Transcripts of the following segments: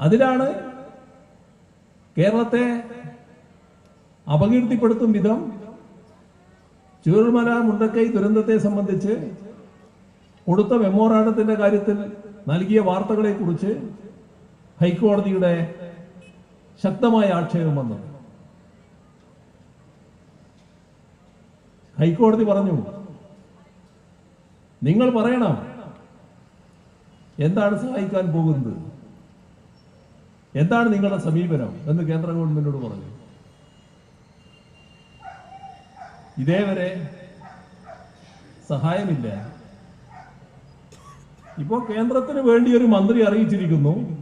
അതിലാണ് കേരളത്തെ അപകീർത്തിപ്പെടുത്തും വിധം ചൂരൽമല മുണ്ടക്കൈ ദുരന്തത്തെ സംബന്ധിച്ച് കൊടുത്ത മെമ്മോറാണ്ടത്തിന്റെ കാര്യത്തിൽ നൽകിയ വാർത്തകളെ കുറിച്ച് ഹൈക്കോടതിയുടെ ശക്തമായ ആക്ഷേപം വന്നു. ഹൈക്കോടതി പറഞ്ഞു നിങ്ങൾ പറയണം എന്താണ് സഹായിക്കാൻ പോകുന്നത്? എന്താണ് നിങ്ങളുടെ സമീപനം എന്ന് കേന്ദ്ര ഗവൺമെന്റിനോട് പറഞ്ഞു. ഇതേവരെ സഹായമില്ല. ഇപ്പോ കേന്ദ്രത്തിന് വേണ്ടി ഒരു മന്ത്രി അറിയിച്ചിരിക്കുന്നു.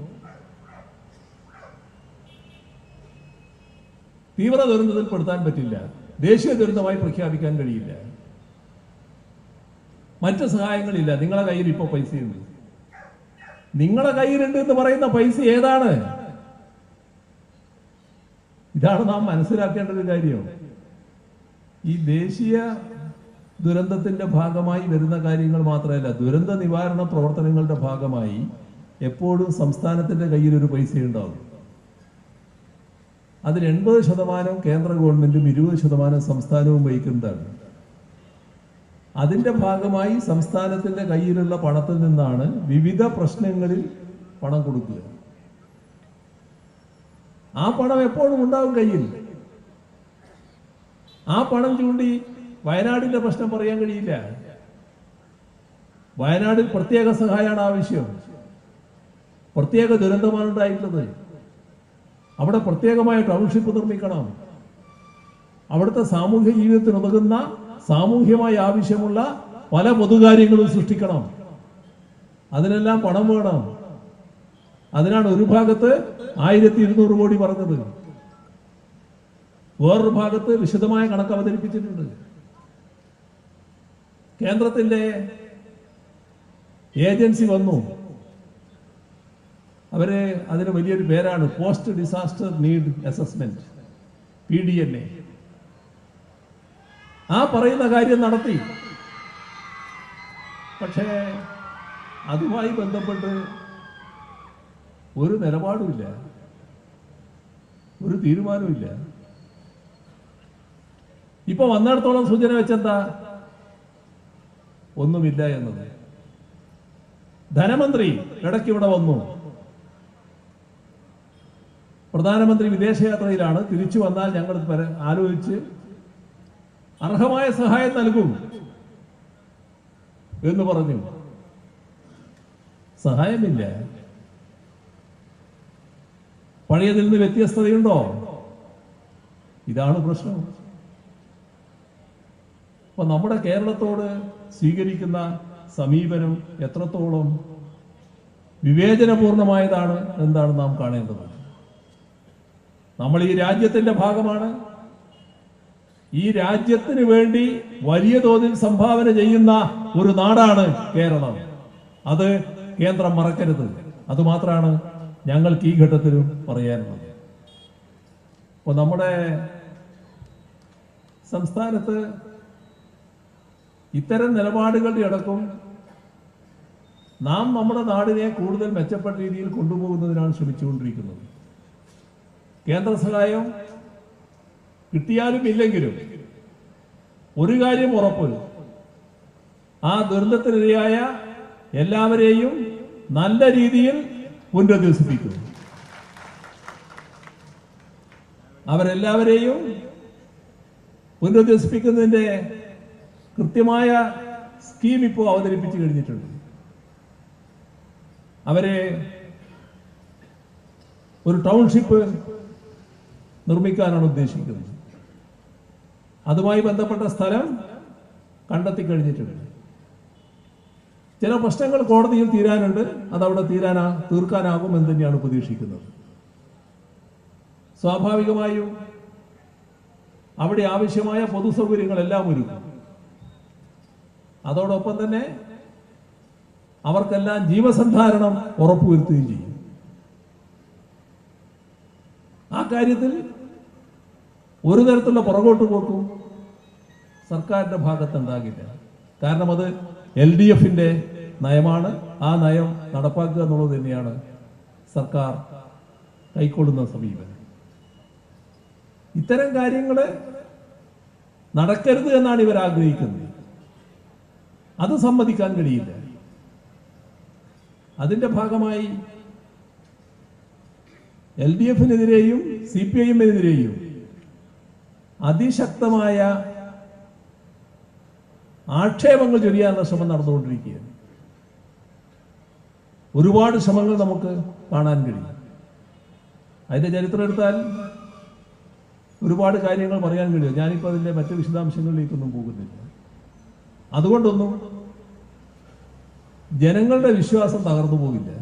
തീവ്ര ദുരന്തത്തിൽ പെടുത്താൻ പറ്റില്ല. ദേശീയ ദുരന്തമായി പ്രഖ്യാപിക്കാൻ കഴിയില്ല. മറ്റ് സഹായങ്ങളില്ല. നിങ്ങളുടെ കയ്യിൽ ഇപ്പോൾ പൈസയുണ്ട്. നിങ്ങളുടെ കയ്യിലുണ്ട് എന്ന് പറയുന്ന പൈസ ഏതാണ്? ഇതാണ് നാം മനസ്സിലാക്കേണ്ട ഒരു കാര്യം. ഈ ദേശീയ ദുരന്തത്തിന്റെ ഭാഗമായി വരുന്ന കാര്യങ്ങൾ മാത്രമല്ല ദുരന്ത നിവാരണ പ്രവർത്തനങ്ങളുടെ ഭാഗമായി എപ്പോഴും സംസ്ഥാനത്തിന്റെ കയ്യിൽ ഒരു പൈസ ഉണ്ടാവും അതിൽ എൺപത് ശതമാനം കേന്ദ്ര ഗവൺമെന്റും ഇരുപത് ശതമാനം സംസ്ഥാനവും വഹിക്കുന്നതാണ്. അതിന്റെ ഭാഗമായി സംസ്ഥാനത്തിന്റെ കയ്യിലുള്ള പണത്തിൽ നിന്നാണ് വിവിധ പ്രശ്നങ്ങളിൽ പണം കൊടുക്കുക. ആ പണം എപ്പോഴും ഉണ്ടാവും കയ്യിൽ. ആ പണം ചൂണ്ടി വയനാടിന്റെ പ്രശ്നം പറയാൻ കഴിയില്ല. വയനാടിൽ പ്രത്യേക സഹായമാണ് ആവശ്യം. പ്രത്യേക ദുരന്തമാണ് ഉണ്ടായിട്ടുള്ളത്. അവിടെ പ്രത്യേകമായ ടൗൺഷിപ്പ് നിർമ്മിക്കണം. അവിടുത്തെ സാമൂഹ്യ ജീവിതത്തിന് ഉതകുന്ന സാമൂഹ്യമായി ആവശ്യമുള്ള പല പൊതുകാര്യങ്ങളും സൃഷ്ടിക്കണം. അതിനെല്ലാം പണം വേണം. അതിനാണ് ഒരു ഭാഗത്ത് ആയിരത്തി ഇരുന്നൂറ് കോടി പറഞ്ഞത്. വേറൊരു ഭാഗത്ത് വിശദമായ കണക്ക് അവതരിപ്പിച്ചിട്ടുണ്ട്. കേന്ദ്രത്തിന്റെ ഏജൻസി വന്നു. അവർ അതിന് വലിയൊരു പേരാണ് post disaster need assessment P D N A ആ പറയുന്ന കാര്യം നടത്തി. പക്ഷേ അതുമായി ബന്ധപ്പെട്ട് ഒരു നിലപാടുമില്ല. ഒരു തീരുമാനമില്ല ഇപ്പൊ വന്നിടത്തോളം സൂചന വെച്ചെന്താ? ഒന്നുമില്ല എന്നത്. ധനമന്ത്രി ഇടയ്ക്ക് ഇവിടെ വന്നു. പ്രധാനമന്ത്രി വിദേശയാത്രയിലാണ്. തിരിച്ചു വന്നാൽ ഞങ്ങൾ ആലോചിച്ച് അർഹമായ സഹായം നൽകും എന്ന് പറഞ്ഞു. സഹായമില്ല. പഴയതിൽ നിന്ന് വ്യത്യസ്തതയുണ്ടോ? ഇതാണ് പ്രശ്നം. അപ്പൊ നമ്മുടെ കേരളത്തോട് സ്വീകരിക്കുന്ന സമീപനം എത്രത്തോളം വിവേചനപൂർണമായതാണ് എന്താണ് നാം കാണേണ്ടത്. നമ്മൾ ഈ രാജ്യത്തിന്റെ ഭാഗമാണ്. ഈ രാജ്യത്തിന് വേണ്ടി വലിയ തോതിൽ സംഭാവന ചെയ്യുന്ന ഒരു നാടാണ് കേരളം. അത് കേന്ദ്രം മറക്കരുത്. അതുമാത്രമാണ് ഞങ്ങൾക്ക് ഈ ഘട്ടത്തിലും പറയാനുള്ളത്. അപ്പോൾ നമ്മുടെ സംസ്ഥാനത്ത് ഇത്തരം നിലപാടുകളുടെ അടക്കം നാം നമ്മുടെ നാടിനെ കൂടുതൽ മെച്ചപ്പെട്ട രീതിയിൽ കൊണ്ടുപോകുന്നതിനാണ് ശ്രമിച്ചുകൊണ്ടിരിക്കുന്നത്. കേന്ദ്ര സഹായം കിട്ടിയാലും ഇല്ലെങ്കിലും ഒരു കാര്യം ഉറപ്പ്. ആ ദുരന്തത്തിനിരയായ എല്ലാവരെയും നല്ല രീതിയിൽ പുനരധിവസിപ്പിക്കും അവരെല്ലാവരെയും പുനരധിവസിപ്പിക്കുന്നതിന്റെ കൃത്യമായ സ്കീം ഇപ്പോൾ അവതരിപ്പിച്ചു കഴിഞ്ഞിട്ടുണ്ട്. അവരെ ഒരു ടൗൺഷിപ്പ് നിർമ്മിക്കാനാണ് ഉദ്ദേശിക്കുന്നത്. അതുമായി ബന്ധപ്പെട്ട സ്ഥലം കണ്ടെത്തി കഴിഞ്ഞിട്ടുണ്ട്. ചില പ്രശ്നങ്ങൾ കോടതിയിൽ തീരാനുണ്ട്. അതവിടെ തീരാനാ തീർക്കാനാകും എന്ന് തന്നെയാണ് പ്രതീക്ഷിക്കുന്നത്. സ്വാഭാവികമായും അവിടെ ആവശ്യമായ പൊതു സൗകര്യങ്ങളെല്ലാം ഒരുക്കും. അതോടൊപ്പം തന്നെ അവർക്കെല്ലാം ജീവസന്ധാരണം ഉറപ്പുവരുത്തുകയും ചെയ്യും. ആ കാര്യത്തിൽ ഒരു തരത്തിലുള്ള പുറകോട്ട് പോക്കും സർക്കാരിന്റെ ഭാഗത്തുണ്ടാകില്ല. കാരണം അത് എൽ ഡി എഫിന്റെ നയമാണ് ആ നയം നടപ്പാക്കുക എന്നുള്ളത് തന്നെയാണ് സർക്കാർ കൈക്കൊള്ളുന്ന സമീപനം. ഇത്തരം കാര്യങ്ങൾ നടക്കരുത് എന്നാണ് ഇവർ ആഗ്രഹിക്കുന്നത്. അത് സമ്മതിക്കാൻ കഴിയില്ല. അതിന്റെ ഭാഗമായി എൽ ഡി എഫിനെതിരെയും സി പി ഐ എമ്മിനെതിരെയും അതിശക്തമായ ആക്ഷേപങ്ങൾ ചൊരിയാനുള്ള ശ്രമം നടന്നുകൊണ്ടിരിക്കുകയാണ്. ഒരുപാട് ശ്രമങ്ങൾ നമുക്ക് കാണാൻ കഴിയും. അതിന്റെ ചരിത്രം എടുത്താൽ ഒരുപാട് കാര്യങ്ങൾ പറയാൻ കഴിയും. ഞാനിപ്പോൾ അതിന്റെ മറ്റ് വിശദാംശങ്ങളിലേക്കൊന്നും പോകുന്നില്ല. അതുകൊണ്ടൊന്നും ജനങ്ങളുടെ വിശ്വാസം തകർന്നു പോകില്ല.